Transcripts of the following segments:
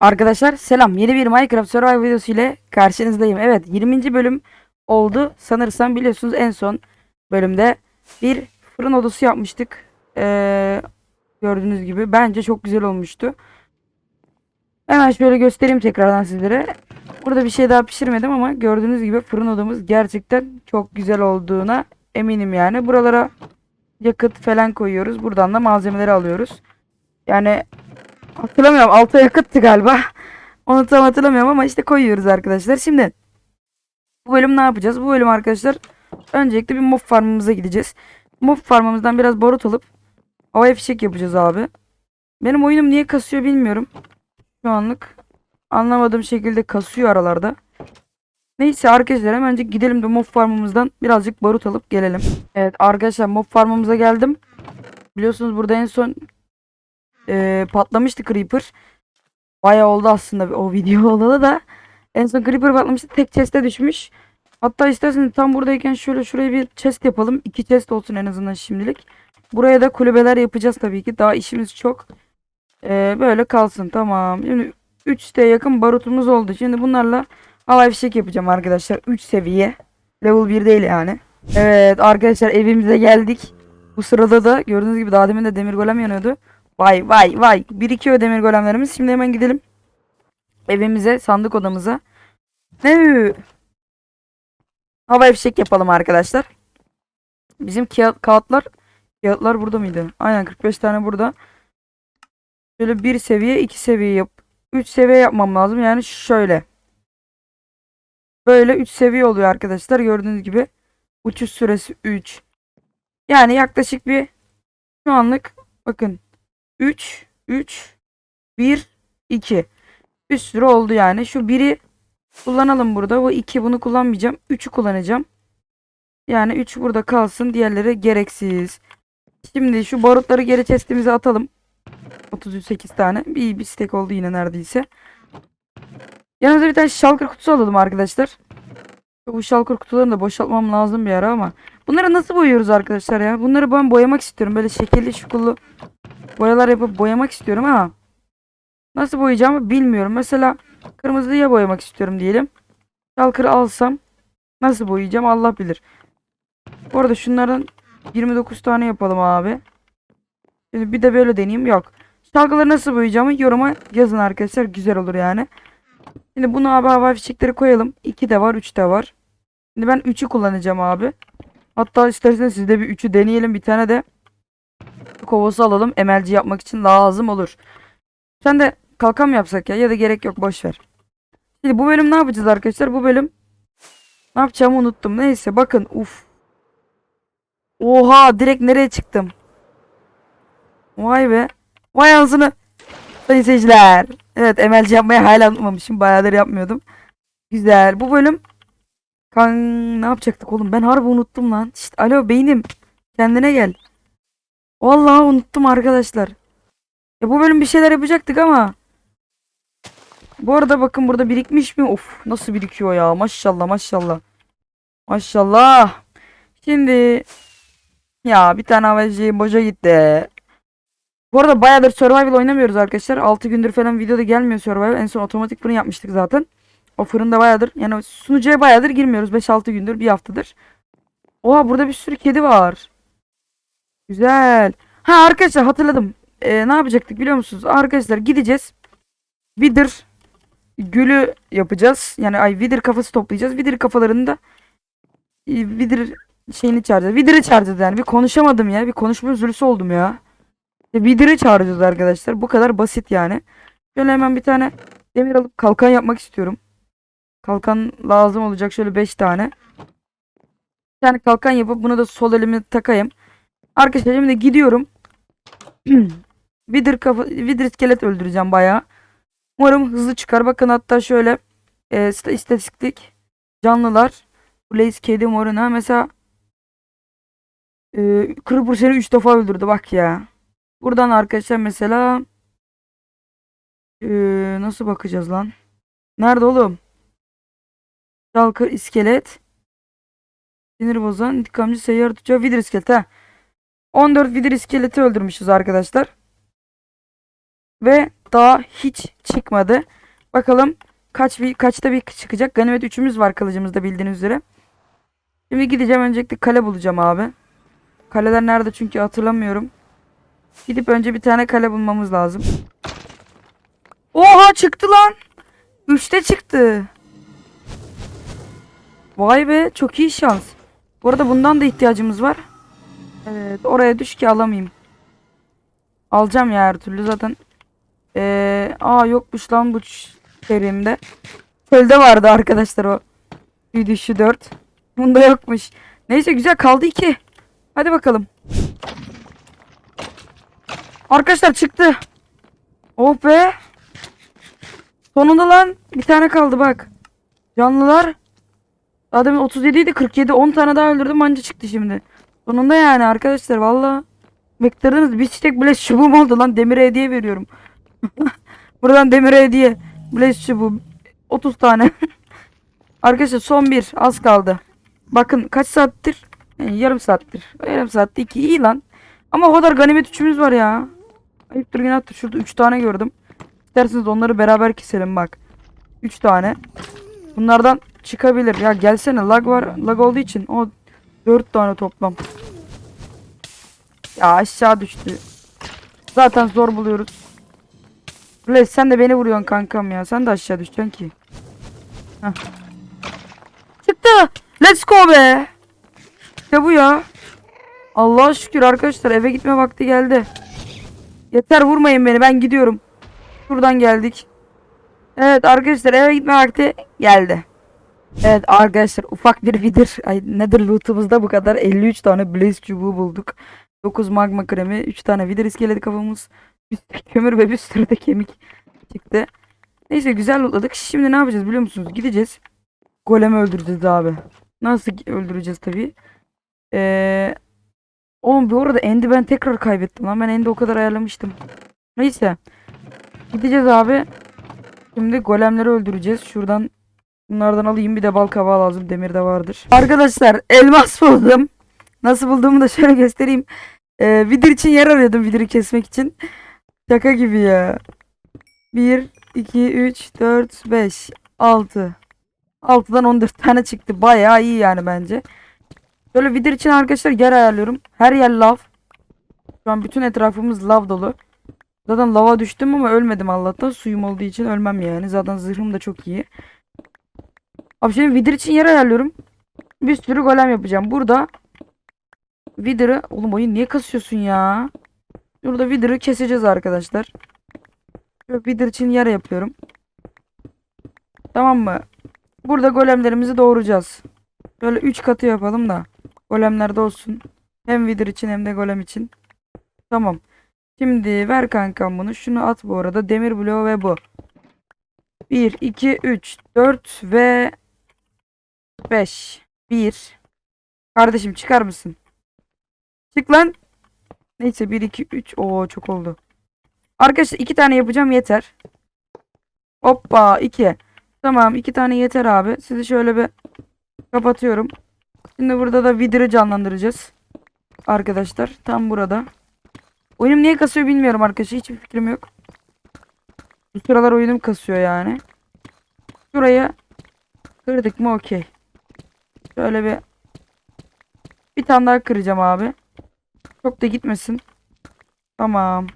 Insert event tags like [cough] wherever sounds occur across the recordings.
Arkadaşlar selam. Yeni bir Minecraft Survival videosu ile karşınızdayım. Evet 20. bölüm oldu. Sanırsam biliyorsunuz en son bölümde bir fırın odası yapmıştık. Ee, gördüğünüz gibi bence çok güzel olmuştu. Hemen şöyle göstereyim tekrardan sizlere. Burada bir şey daha pişirmedim ama gördüğünüz gibi fırın odamız gerçekten çok güzel olduğuna eminim yani. Buralara yakıt falan koyuyoruz. Buradan da malzemeleri alıyoruz. Yani Hatırlamıyorum. Alta yakıttı galiba. Onu tam hatırlamıyorum ama işte koyuyoruz arkadaşlar. Şimdi bu bölüm ne yapacağız? Bu bölüm arkadaşlar öncelikle bir mob farmımıza gideceğiz. Mob farmımızdan biraz barut alıp havaya fişek yapacağız abi. Benim oyunum niye kasıyor bilmiyorum. Şu anlık anlamadığım şekilde kasıyor aralarda. Neyse arkadaşlar hemen gidelim de mob farmımızdan birazcık barut alıp gelelim. Evet arkadaşlar mob farmımıza geldim. Biliyorsunuz burada en son e, patlamıştı Creeper. Bayağı oldu aslında o video [laughs] olalı da. En son Creeper patlamıştı. Tek chest'e düşmüş. Hatta isterseniz tam buradayken şöyle şuraya bir chest yapalım. İki chest olsun en azından şimdilik. Buraya da kulübeler yapacağız tabii ki. Daha işimiz çok. E, böyle kalsın tamam. Şimdi 3'te yakın barutumuz oldu. Şimdi bunlarla havai fişek yapacağım arkadaşlar. 3 seviye. Level 1 değil yani. Evet arkadaşlar evimize geldik. Bu sırada da gördüğünüz gibi daha demin de demir golem yanıyordu. Vay vay vay. Birikiyor demir golemlerimiz. Şimdi hemen gidelim. Evimize, sandık odamıza. Ne? Havai fişek yapalım arkadaşlar. Bizim kağıt, kağıtlar kağıtlar burada mıydı? Aynen 45 tane burada. Şöyle bir seviye, iki seviye yap. 3 seviye yapmam lazım. Yani şöyle. Böyle 3 seviye oluyor arkadaşlar. Gördüğünüz gibi. Uçuş süresi 3. Yani yaklaşık bir şu anlık bakın 3, 3, 1, 2. Bir sürü oldu yani. Şu 1'i kullanalım burada. Bu 2 bunu kullanmayacağım. 3'ü kullanacağım. Yani 3 burada kalsın. Diğerleri gereksiz. Şimdi şu barutları geri chestimize atalım. 38 tane. Bir, bir stek oldu yine neredeyse. Yanımıza bir tane şalkır kutusu alalım arkadaşlar. Bu şalkır kutularını da boşaltmam lazım bir ara ama. Bunları nasıl boyuyoruz arkadaşlar ya? Bunları ben boyamak istiyorum. Böyle şekilli şukullu boyalar yapıp boyamak istiyorum ama nasıl boyayacağımı bilmiyorum. Mesela kırmızıya boyamak istiyorum diyelim. Şalkırı alsam nasıl boyayacağım Allah bilir. Bu arada şunlardan 29 tane yapalım abi. Şimdi bir de böyle deneyeyim. Yok. Şalkıları nasıl boyayacağımı yoruma yazın arkadaşlar. Güzel olur yani. Şimdi bunu abi hava fişekleri koyalım. 2 de var 3 de var. Şimdi ben 3'ü kullanacağım abi. Hatta isterseniz siz de bir 3'ü deneyelim. Bir tane de kovası alalım. MLG yapmak için lazım olur. Sen de kalkan mı yapsak ya? Ya da gerek yok boş ver. Şimdi bu bölüm ne yapacağız arkadaşlar? Bu bölüm ne yapacağımı unuttum. Neyse bakın. Uf. Oha direkt nereye çıktım? Vay be. Vay ağzını. Sayın seyirciler. Evet MLG yapmayı hala unutmamışım. Bayağıdır yapmıyordum. Güzel. Bu bölüm kan ne yapacaktık oğlum? Ben harbi unuttum lan. Şşt, alo beynim. Kendine gel. Vallahi unuttum arkadaşlar. Ya bu bölüm bir şeyler yapacaktık ama. Bu arada bakın burada birikmiş mi? Of nasıl birikiyor ya? Maşallah maşallah. Maşallah. Şimdi ya bir tane havacı boşa gitti. Bu arada bayağıdır survival oynamıyoruz arkadaşlar. 6 gündür falan videoda gelmiyor survival. En son otomatik fırın yapmıştık zaten. O fırında bayağıdır yani sunucuya bayağıdır girmiyoruz. 5-6 gündür bir haftadır. Oha burada bir sürü kedi var. Güzel. Ha arkadaşlar hatırladım. Ee, ne yapacaktık biliyor musunuz? Arkadaşlar gideceğiz. Wither gülü yapacağız. Yani ay Wither kafası toplayacağız. Wither kafalarını da e, Wither şeyini çağıracağız. Wither'ı çağıracağız yani. Bir konuşamadım ya. Bir konuşma üzülüsü oldum ya. Wither'ı çağıracağız arkadaşlar. Bu kadar basit yani. Şöyle hemen bir tane demir alıp kalkan yapmak istiyorum. Kalkan lazım olacak. Şöyle 5 tane. Bir tane kalkan yapıp bunu da sol elime takayım. Arkadaşlar şimdi gidiyorum. [clears throat] Wither kafa Wither iskelet öldüreceğim bayağı. Umarım hızlı çıkar. Bakın hatta şöyle e, ista- istatistik canlılar Blaze kedi moruna mesela e, Creeper seni 3 defa öldürdü bak ya. Buradan arkadaşlar mesela e, nasıl bakacağız lan? Nerede oğlum? Şalkır iskelet Sinir bozan intikamcı seyyar tutacağı Wither iskelet ha. 14 Wither iskeleti öldürmüşüz arkadaşlar. Ve daha hiç çıkmadı. Bakalım kaç bir kaçta bir çıkacak. Ganimet üçümüz var kılıcımızda bildiğiniz üzere. Şimdi gideceğim öncelikle kale bulacağım abi. Kaleler nerede çünkü hatırlamıyorum. Gidip önce bir tane kale bulmamız lazım. Oha çıktı lan. Üçte çıktı. Vay be çok iyi şans. Bu arada bundan da ihtiyacımız var. Evet oraya düş ki alamayayım. Alacağım ya her türlü zaten. Ee, aa yokmuş lan bu serimde. Çölde vardı arkadaşlar o. Bir düşü 4. Bunda yokmuş. Neyse güzel kaldı 2. Hadi bakalım. Arkadaşlar çıktı. Oh be. Sonunda lan bir tane kaldı bak. Canlılar. Adamın 37 idi 47 10 tane daha öldürdüm anca çıktı şimdi. Sonunda yani arkadaşlar valla. Beklerdiniz bir çiçek bile çubuğum oldu lan demire hediye veriyorum. [laughs] Buradan demire hediye. Blaze çubuğu. 30 tane. [laughs] arkadaşlar son bir az kaldı. Bakın kaç saattir? Yani yarım saattir. Yarım saatte iki iyi lan. Ama o kadar ganimet üçümüz var ya. Ayıptır günahtır. Şurada 3 tane gördüm. İsterseniz onları beraber keselim bak. 3 tane. Bunlardan çıkabilir. Ya gelsene lag var. Lag olduğu için o 4 tane toplam. Ya aşağı düştü. Zaten zor buluyoruz. Blaze sen de beni vuruyorsun kankam ya. Sen de aşağı düşeceksin ki. Heh. Çıktı. Let's go be. İşte bu ya. Allah'a şükür arkadaşlar eve gitme vakti geldi. Yeter vurmayın beni ben gidiyorum. Şuradan geldik. Evet arkadaşlar eve gitme vakti geldi. Evet arkadaşlar ufak bir vidir. Ay nedir lootumuzda bu kadar 53 tane blaze çubuğu bulduk. 9 magma kremi, 3 tane vidir iskeleti kafamız, bir sürü kömür ve bir sürü de kemik çıktı. Neyse güzel lootladık. Şimdi ne yapacağız biliyor musunuz? Gideceğiz. Golemi öldüreceğiz abi. Nasıl öldüreceğiz tabii. Ee, oğlum bu arada End'i ben tekrar kaybettim lan. Ben End'i o kadar ayarlamıştım. Neyse. Gideceğiz abi. Şimdi golemleri öldüreceğiz. Şuradan bunlardan alayım. Bir de bal kabağı lazım. Demir de vardır. Arkadaşlar elmas buldum. Nasıl bulduğumu da şöyle göstereyim. Ee, vidir için yer arıyordum vidiri kesmek için. Şaka gibi ya. 1, 2, 3, 4, 5, 6. 6'dan 14 tane çıktı. Bayağı iyi yani bence. Böyle vidir için arkadaşlar yer ayarlıyorum. Her yer lav. Şu an bütün etrafımız lav dolu. Zaten lava düştüm ama ölmedim Allah'tan. Suyum olduğu için ölmem yani. Zaten zırhım da çok iyi. Abi şimdi vidir için yer ayarlıyorum. Bir sürü golem yapacağım. Burada Wither'ı oğlum oyun niye kasıyorsun ya? Burada Wither'ı keseceğiz arkadaşlar. Wither için yer yapıyorum. Tamam mı? Burada golemlerimizi doğuracağız. Böyle 3 katı yapalım da golemler de olsun. Hem Wither için hem de golem için. Tamam. Şimdi ver kankam bunu. Şunu at bu arada. Demir bloğu ve bu. 1, 2, 3, 4 ve 5. 1. Kardeşim çıkar mısın? Çık lan. Neyse 1 2 3. Oo çok oldu. Arkadaşlar 2 tane yapacağım yeter. Hoppa 2. Tamam 2 tane yeter abi. Sizi şöyle bir kapatıyorum. Şimdi burada da Wither'ı canlandıracağız. Arkadaşlar tam burada. Oyunum niye kasıyor bilmiyorum arkadaşlar. Hiçbir fikrim yok. Bu sıralar oyunum kasıyor yani. Şurayı kırdık mı okey. Şöyle bir bir tane daha kıracağım abi. Çok da gitmesin. Tamam.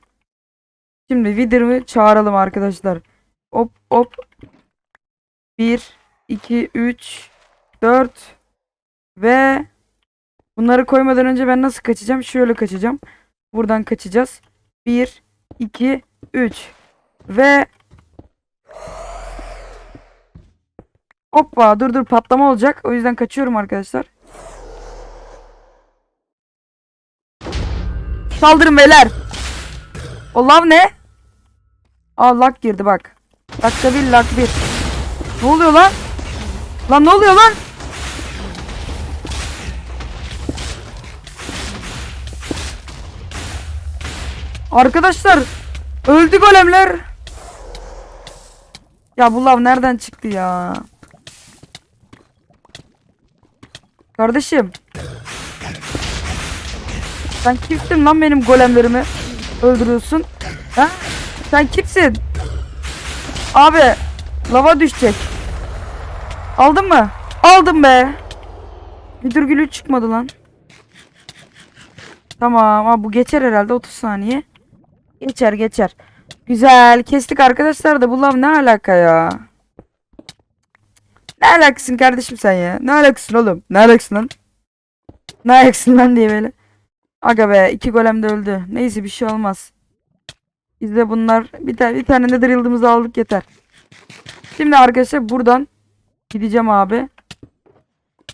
Şimdi Wither'ı çağıralım arkadaşlar. Hop hop. 1 2 3 4 ve bunları koymadan önce ben nasıl kaçacağım? Şöyle kaçacağım. Buradan kaçacağız. 1 2 3 ve Hoppa dur dur patlama olacak. O yüzden kaçıyorum arkadaşlar. Saldırın beyler. O lav ne? Aa lag girdi bak. Dakika bir lag bir. Ne oluyor lan? Lan ne oluyor lan? Arkadaşlar öldü golemler. Ya bu lav nereden çıktı ya? Kardeşim. Sen kimsin lan benim golemlerimi öldürüyorsun? Ha? Sen kimsin? Abi lava düşecek. Aldın mı? Aldım be. Müdür gülü çıkmadı lan. Tamam abi bu geçer herhalde 30 saniye. Geçer geçer. Güzel kestik arkadaşlar da bu lav ne alaka ya? Ne alakasın kardeşim sen ya? Ne alakasın oğlum? Ne alakasın lan? Ne alakasın lan diye böyle. Aga be iki golem de öldü. Neyse bir şey olmaz. Biz de bunlar bir tane bir tane nether yıldızımızı aldık yeter. Şimdi arkadaşlar buradan gideceğim abi.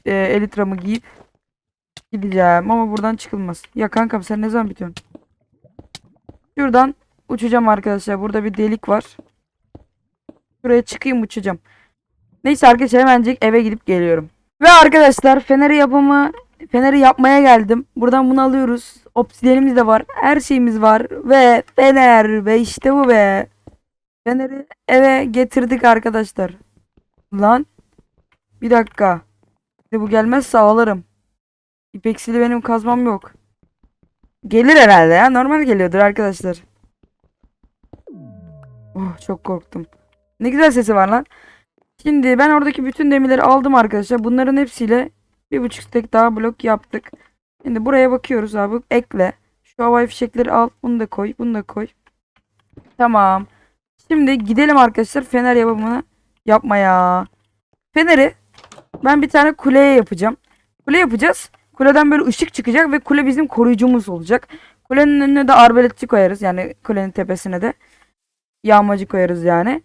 Ee, elitramı giyip gideceğim ama buradan çıkılmaz. Ya kankam sen ne zaman bitiyorsun? Şuradan uçacağım arkadaşlar. Burada bir delik var. Şuraya çıkayım uçacağım. Neyse arkadaşlar hemencik eve gidip geliyorum. Ve arkadaşlar feneri yapımı feneri yapmaya geldim. Buradan bunu alıyoruz. Obsidiyenimiz de var. Her şeyimiz var. Ve fener ve işte bu be. Feneri eve getirdik arkadaşlar. Lan. Bir dakika. De bu gelmezse ağlarım. İpeksili benim kazmam yok. Gelir herhalde ya. Normal geliyordur arkadaşlar. Oh çok korktum. Ne güzel sesi var lan. Şimdi ben oradaki bütün demirleri aldım arkadaşlar. Bunların hepsiyle bir buçuk stek daha blok yaptık. Şimdi buraya bakıyoruz abi. Ekle. Şu havai fişekleri al. Bunu da koy. Bunu da koy. Tamam. Şimdi gidelim arkadaşlar fener yapımını yapmaya. Feneri ben bir tane kuleye yapacağım. Kule yapacağız. Kuleden böyle ışık çıkacak ve kule bizim koruyucumuz olacak. Kulenin önüne de arbaletçi koyarız. Yani kulenin tepesine de yağmacı koyarız yani.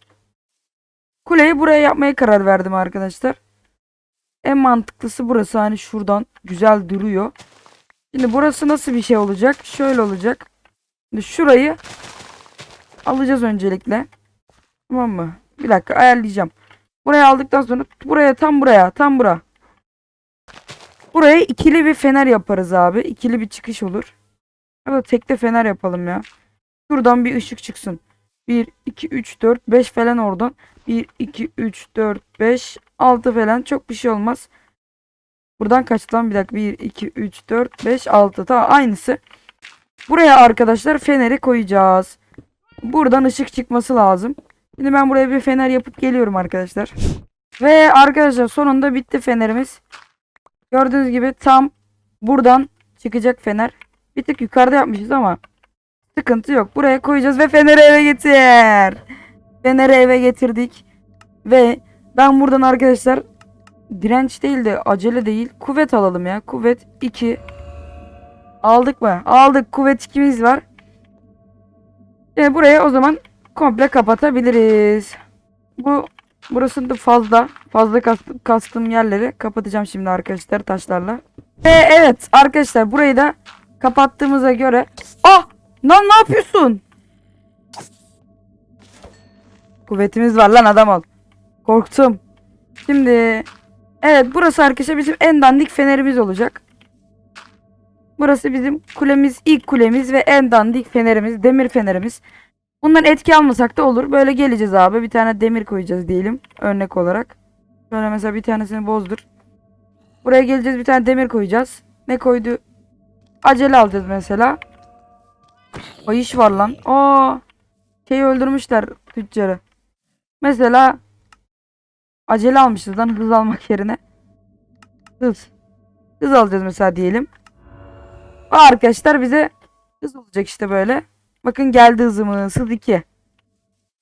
Kuleyi buraya yapmaya karar verdim arkadaşlar. En mantıklısı burası. Hani şuradan güzel duruyor. Şimdi burası nasıl bir şey olacak? Şöyle olacak. Şimdi şurayı alacağız öncelikle. Tamam mı? Bir dakika ayarlayacağım. Buraya aldıktan sonra buraya tam buraya tam bura. Buraya ikili bir fener yaparız abi. İkili bir çıkış olur. Ya da tekte fener yapalım ya. Şuradan bir ışık çıksın. 1, 2, 3, 4, 5 falan oradan. 1, 2, 3, 4, 5, 6 falan. Çok bir şey olmaz. Buradan kaç lan? Bir dakika. 1, 2, 3, 4, 5, 6. Tamam aynısı. Buraya arkadaşlar feneri koyacağız. Buradan ışık çıkması lazım. Şimdi ben buraya bir fener yapıp geliyorum arkadaşlar. Ve arkadaşlar sonunda bitti fenerimiz. Gördüğünüz gibi tam buradan çıkacak fener. Bir tık yukarıda yapmışız ama sıkıntı yok. Buraya koyacağız ve feneri eve getir. Feneri eve getirdik. Ve ben buradan arkadaşlar direnç değil de acele değil kuvvet alalım ya. Kuvvet 2. Aldık mı? Aldık. Kuvvet 2'miz var. E buraya o zaman komple kapatabiliriz. Bu burası da fazla. Fazla kastım, yerleri kapatacağım şimdi arkadaşlar taşlarla. Ve evet arkadaşlar burayı da kapattığımıza göre Ah! Lan ne yapıyorsun? Kuvvetimiz var lan adam ol. Korktum. Şimdi evet burası arkadaşlar bizim en dandik fenerimiz olacak. Burası bizim kulemiz, ilk kulemiz ve en dandik fenerimiz, demir fenerimiz. Bundan etki almasak da olur. Böyle geleceğiz abi. Bir tane demir koyacağız diyelim. Örnek olarak. Şöyle mesela bir tanesini bozdur. Buraya geleceğiz bir tane demir koyacağız. Ne koydu? Acele alacağız mesela. O iş var lan. Aa, şeyi öldürmüşler tüccarı. Mesela acele almışız lan hız almak yerine. Hız. Hız alacağız mesela diyelim. O arkadaşlar bize hız olacak işte böyle. Bakın geldi hızımız. Hız 2.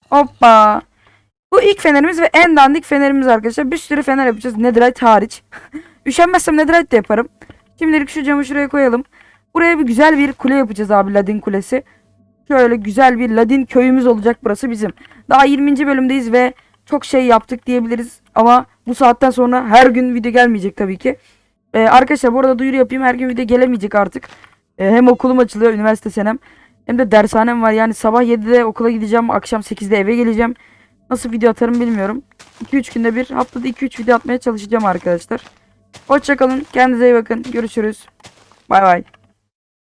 Hoppa. Bu ilk fenerimiz ve en dandik fenerimiz arkadaşlar. Bir sürü fener yapacağız. Netherite hariç. [laughs] Üşenmezsem Netherite de yaparım. Şimdilik şu camı şuraya koyalım. Buraya bir güzel bir kule yapacağız abi Ladin Kulesi. Şöyle güzel bir Ladin köyümüz olacak burası bizim. Daha 20. bölümdeyiz ve çok şey yaptık diyebiliriz. Ama bu saatten sonra her gün video gelmeyecek tabii ki. Ee, arkadaşlar bu arada duyuru yapayım. Her gün video gelemeyecek artık. Ee, hem okulum açılıyor üniversite senem. Hem de dershanem var. Yani sabah 7'de okula gideceğim. Akşam 8'de eve geleceğim. Nasıl video atarım bilmiyorum. 2-3 günde bir haftada 2-3 video atmaya çalışacağım arkadaşlar. Hoşçakalın. Kendinize iyi bakın. Görüşürüz. Bay bay.